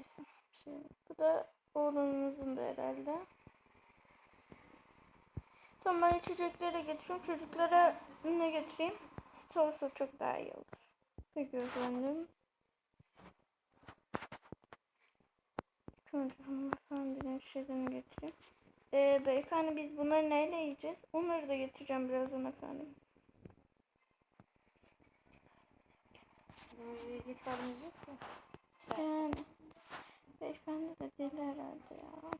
neyse. Şimdi bu da oğlunuzun da herhalde. Tamam ben içecekleri getiriyorum. Çocuklara ne getireyim? Süt olsa çok daha iyi olur. Peki efendim. Önce hanımefendinin şeylerini getireyim. Ee, beyefendi biz bunları neyle yiyeceğiz? Onları da getireceğim birazdan efendim. Git halimiz yok mu? Yani beyefendi de deli herhalde ya.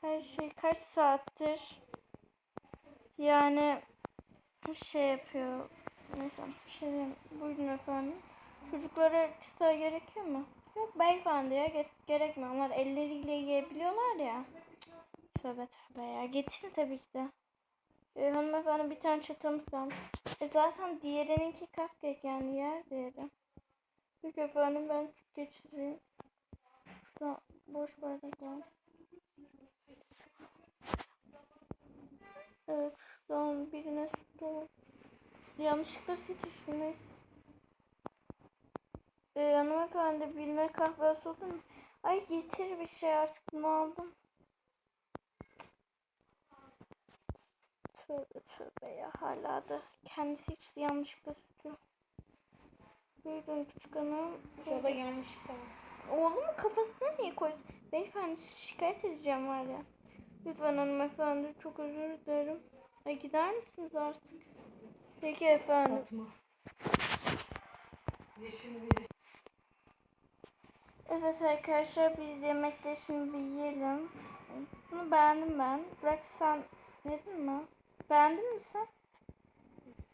Her şey kaç saattir yani şey yapıyor. Neyse bir şey diyeyim. Buyurun efendim. Çocuklara çıta gerekiyor mu? Yok beyefendi ya ge- gerekmiyor. Onlar elleriyle yiyebiliyorlar ya. Tövbe tövbe ya. Getirin tabii ki de. Ee, hanımefendi bir tane çıtamız kalmış. E zaten diğerininki cupcake yani yer diğeri. Peki efendim ben süt geçireyim. Şurada boş bardak var. Evet şuradan birine süt dolu. Yanlışlıkla süt içtim. Ee, hanımefendi birine kahve oldu mu? Ay getir bir şey artık bunu aldım. Tövbe tövbe ya hala da kendisi içti yanlışlıkla sütü. Buyurun küçük hanım. Soda gelmiş falan. Oğlumun kafasına niye koydun? Beyefendi sizi şikayet edeceğim var ya. Lütfen hanımefendi çok özür dilerim. Ay gider misiniz artık? Peki efendim. Fatma. Evet arkadaşlar biz yemekleri şimdi bir yiyelim. Bunu beğendim ben. Bırak sen yedin mi? Beğendin mi sen?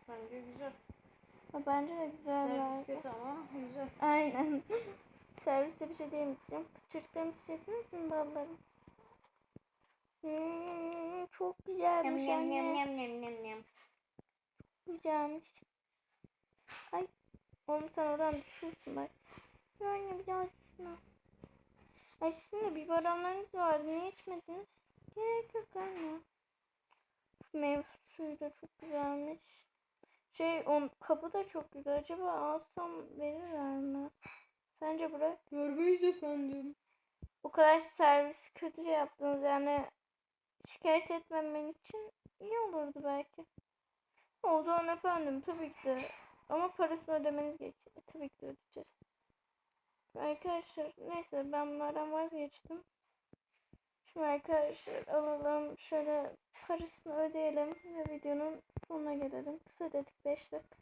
Bence güzel. Ha, bence de güzel Servis kötü ama güzel. Aynen. Serviste bir şey diyemeyeceğim. Çocuklarım yediniz mi ballarım? Hmm, çok güzelmiş yem anne. yem yem yem yem yem. Güzelmiş. Ay. Oğlum sen oradan düşüyorsun bak. Anne bir daha düşme. Ay sizin de biberonlarınız vardı. Niye içmediniz? Gerek yok anne. Meyve suyu da çok güzelmiş. Şey on kabı da çok güzel. Acaba alsam verirler mi? Sence bırak. Görmeyiz efendim. O kadar servisi kötü yaptınız yani şikayet etmemen için iyi olurdu belki. O zaman efendim tabii ki de ama parasını ödemeniz gerekiyor. Tabii ki de ödeyeceğiz. Arkadaşlar neyse ben bunlardan vazgeçtim. Şimdi arkadaşlar alalım şöyle parasını ödeyelim ve videonun sonuna